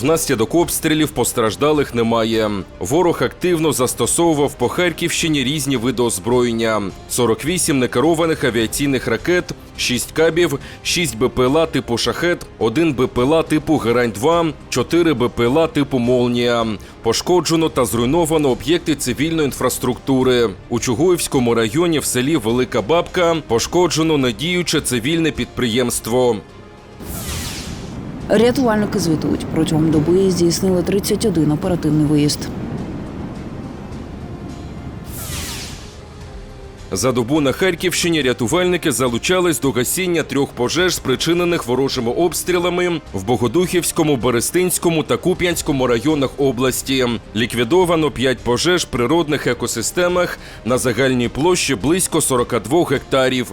Внаслідок обстрілів постраждалих немає. Ворог активно застосовував по Харківщині різні види озброєння: 48 некерованих авіаційних ракет, 6 кабів, 6 БПЛА типу шахет, 1 БПЛА типу Герань-2, 4 БПЛА типу Молнія. Пошкоджено та зруйновано об'єкти цивільної інфраструктури. У Чугуївському районі в селі Велика Бабка пошкоджено недіюче цивільне підприємство. Рятувальники звітують, протягом доби здійснили 31 оперативний виїзд. За добу на Харківщині рятувальники залучались до гасіння трьох пожеж, спричинених ворожими обстрілами в Богодухівському, Берестинському та Куп'янському районах області. Ліквідовано п'ять пожеж природних екосистемах на загальній площі близько 42 гектарів.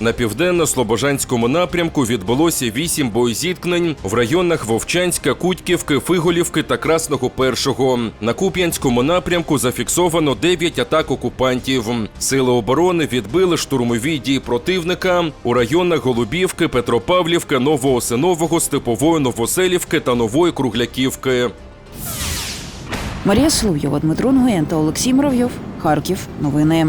На південно-слобожанському напрямку відбулося вісім боєзіткнень в районах Вовчанська, Кутьківки, Фиголівки та Красного Першого. На Куп'янському напрямку зафіксовано 9 атак окупантів. Сили оборони відбили штурмові дії противника у районах Голубівки, Петропавлівки, Новоосинового, Степової Новоселівки та Нової Кругляківки. Марія Соловйова, Дмитро Нгоєн та Олексій Муравйов. Харків. Новини.